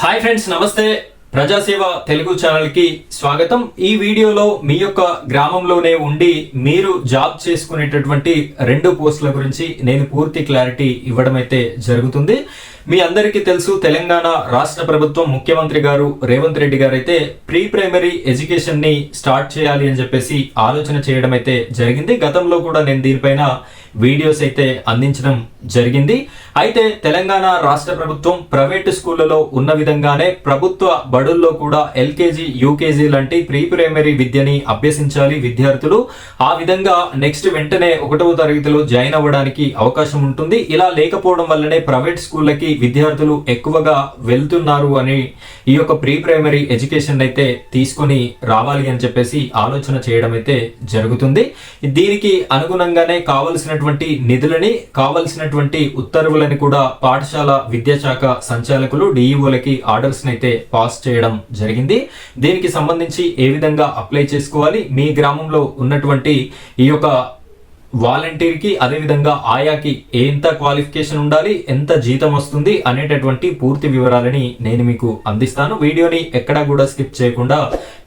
Hi friends నమస్తే. ప్రజాసేవ తెలుగు ఛానల్కి స్వాగతం. ఈ వీడియోలో మీ యొక్క గ్రామంలోనే ఉండి మీరు జాబ్ చేసుకునేటటువంటి రెండు పోస్టుల గురించి నేను పూర్తి క్లారిటీ ఇవ్వడం అయితే జరుగుతుంది. మీ అందరికీ తెలుసు తెలంగాణ రాష్ట్ర ప్రభుత్వం ముఖ్యమంత్రి గారు రేవంత్ రెడ్డి గారు అయితే ప్రీ ప్రైమరీ ఎడ్యుకేషన్ని స్టార్ట్ చేయాలి అని చెప్పేసి ఆలోచన చేయడం అయితే జరిగింది. గతంలో కూడా నేను దీనిపైన వీడియోస్ అయితే అందించడం జరిగింది. అయితే తెలంగాణ రాష్ట్ర ప్రభుత్వం ప్రైవేటు స్కూళ్ళలో ఉన్న విధంగానే ప్రభుత్వ బడుల్లో కూడా ఎల్కేజీ యూకేజీ లాంటి ప్రీ ప్రైమరీ విద్యని అభ్యసించాలి విద్యార్థులు. ఆ విధంగా నెక్స్ట్ వెంటనే ఒకటవ తరగతిలో జాయిన్ అవ్వడానికి అవకాశం ఉంటుంది. ఇలా లేకపోవడం వల్లనే ప్రైవేట్ స్కూళ్ళకి విద్యార్థులు ఎక్కువగా వెళ్తున్నారు అని ఈ యొక్క ప్రీ ప్రైమరీ ఎడ్యుకేషన్ అయితే తీసుకొని రావాలి అని చెప్పేసి ఆలోచన చేయడం అయితే జరుగుతుంది. దీనికి అనుగుణంగానే కావలసినటువంటి నిధులని కావలసినటువంటి ఉత్తర్వులని కూడా పాఠశాల విద్యాశాఖ సంచాలకులు డిఈఓలకి ఆర్డర్స్ అయితే పాస్ చేయడం జరిగింది. దీనికి సంబంధించి ఏ విధంగా అప్లై చేసుకోవాలి? మీ గ్రామంలో ఉన్నటువంటి ఈ యొక్క వాలంటీర్కి అదేవిధంగా ఆయాకి ఎంత క్వాలిఫికేషన్ ఉండాలి ఎంత జీతం వస్తుంది అనేటటువంటి పూర్తి వివరాలని నేను మీకు అందిస్తాను. వీడియోని ఎక్కడా కూడా స్కిప్ చేయకుండా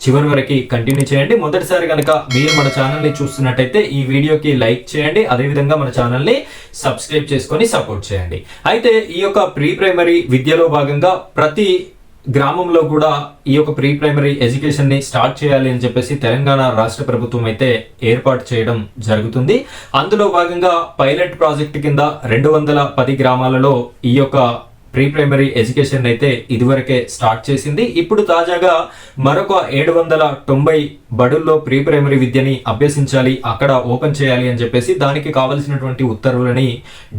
చివరి వరకు కంటిన్యూ చేయండి. మొదటిసారి కనుక మీరు మన ఛానల్ని చూస్తున్నట్టయితే ఈ వీడియోకి లైక్ చేయండి అదేవిధంగా మన ఛానల్ని సబ్స్క్రైబ్ చేసుకొని సపోర్ట్ చేయండి. అయితే ఈ యొక్క ప్రీ ప్రైమరీ విద్యలో భాగంగా ప్రతి గ్రామంలో కూడా ఈ యొక్క ప్రీ ప్రైమరీ ఎడ్యుకేషన్ని స్టార్ట్ చేయాలి అని చెప్పేసి తెలంగాణ రాష్ట్ర ప్రభుత్వం అయితే ఏర్పాటు చేయడం జరుగుతుంది. అందులో భాగంగా పైలట్ ప్రాజెక్ట్ కింద రెండు వందల పది గ్రామాలలో ఈ యొక్క ప్రీ ప్రైమరీ ఎడ్యుకేషన్ అయితే ఇదివరకే స్టార్ట్ చేసింది. ఇప్పుడు తాజాగా మరొక ఏడు వందల తొంభై బడుల్లో ప్రీ ప్రైమరీ విద్యని అభ్యసించాలి అక్కడ ఓపెన్ చేయాలి అని చెప్పేసి దానికి కావలసినటువంటి ఉత్తర్వులని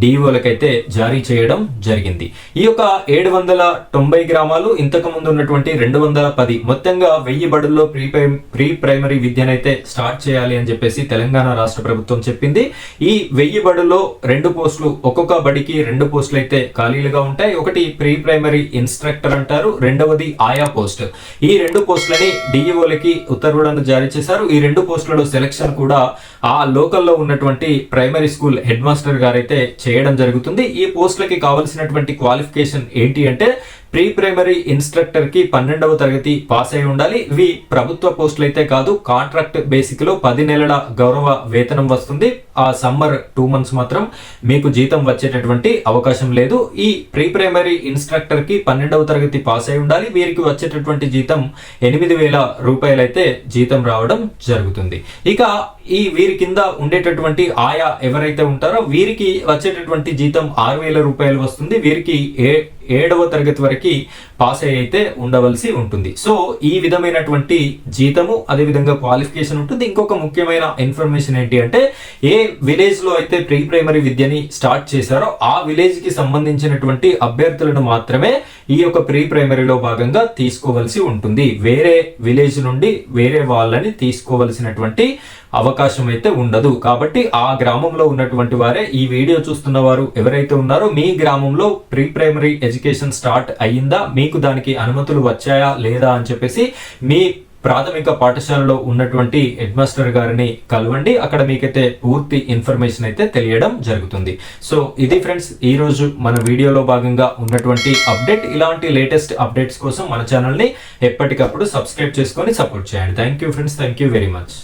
డిఓలకైతే జారీ చేయడం జరిగింది. ఈ యొక్క ఏడు వందల తొంభై గ్రామాలు ఇంతకు ముందు ఉన్నటువంటి రెండు వందల పది మొత్తంగా వెయ్యి బడుల్లో ప్రీ ప్రీ ప్రైమరీ విద్యనైతే స్టార్ట్ చేయాలి అని చెప్పేసి తెలంగాణ రాష్ట్ర ప్రభుత్వం చెప్పింది. ఈ వెయ్యి బడుల్లో రెండు పోస్టులు ఒక్కొక్క బడికి రెండు పోస్టులు అయితే ఖాళీలుగా ఉంటాయి. ఒకటి ప్రీ ప్రైమరీ ఇన్స్ట్రక్టర్ అంటారు రెండవది ఆయా పోస్ట్. ఈ రెండు పోస్టులని డిఈఓలకి ఉత్తర్వులను జారీ చేశారు. ఈ రెండు పోస్టులలో సెలక్షన్ కూడా ఆ లోకల్లో ఉన్నటువంటి ప్రైమరీ స్కూల్ హెడ్ మాస్టర్ గారైతే చేయడం జరుగుతుంది. ఈ పోస్టులకి కావలసినటువంటి క్వాలిఫికేషన్ ఏంటి అంటే ప్రీ ప్రైమరీ ఇన్స్ట్రక్టర్కి పన్నెండవ తరగతి పాస్ అయి ఉండాలి. ఇవి ప్రభుత్వ పోస్టులు అయితే కాదు కాంట్రాక్ట్ బేసిక్లో పది నెలల గౌరవ వేతనం వస్తుంది. ఆ సమ్మర్ టూ మంత్స్ మాత్రం మీకు జీతం వచ్చేటటువంటి అవకాశం లేదు. ఈ ప్రీ ప్రైమరీ ఇన్స్ట్రక్టర్కి పన్నెండవ తరగతి పాస్ అయి ఉండాలి. వీరికి వచ్చేటటువంటి జీతం ఎనిమిది వేల రూపాయలైతే జీతం రావడం జరుగుతుంది. ఇక ఈ వీరి కింద ఉండేటటువంటి ఆయా ఎవరైతే ఉంటారో వీరికి వచ్చేటటువంటి జీతం ఆరు వేల రూపాయలు వస్తుంది. వీరికి ఏ ఏడవ తరగతి వరకు పాస్ అయ్యి అయితే ఉండవలసి ఉంటుంది. సో ఈ విధమైనటువంటి జీతము అదేవిధంగా క్వాలిఫికేషన్ ఉంటుంది. ఇంకొక ముఖ్యమైన ఇన్ఫర్మేషన్ ఏంటి అంటే ఏ విలేజ్లో అయితే ప్రీ ప్రైమరీ విద్యని స్టార్ట్ చేశారో ఆ విలేజ్కి సంబంధించినటువంటి అభ్యర్థులను మాత్రమే ఈ యొక్క ప్రీ ప్రైమరీలో భాగంగా తీసుకోవలసి ఉంటుంది. వేరే విలేజ్ నుండి వేరే వాళ్ళని తీసుకోవలసినటువంటి అవకాశం అయితే ఉండదు. కాబట్టి ఆ గ్రామంలో ఉన్నటువంటి వారే ఈ వీడియో చూస్తున్న వారు ఎవరైతే ఉన్నారో మీ గ్రామంలో ప్రీ ప్రైమరీ ఎడ్యుకేషన్ స్టార్ట్ అయ్యిందా? మీకు దానికి అనుమతులు వచ్చాయా? లేదా అని చెప్పేసి మీ ప్రాథమిక పాఠశాలలో ఉన్నటువంటి హెడ్ మాస్టర్ గారిని కలవండి. అక్కడ మీకైతే పూర్తి ఇన్ఫర్మేషన్ అయితే తెలియడం జరుగుతుంది. సో ఇది ఫ్రెండ్స్ ఈ రోజు మన వీడియోలో భాగంగా ఉన్నటువంటి అప్డేట్. ఇలాంటి లేటెస్ట్ అప్డేట్స్ కోసం మన ఛానల్ని ఎప్పటికప్పుడు సబ్స్క్రైబ్ చేసుకొని సపోర్ట్ చేయండి. Thank you friends. Thank you very much.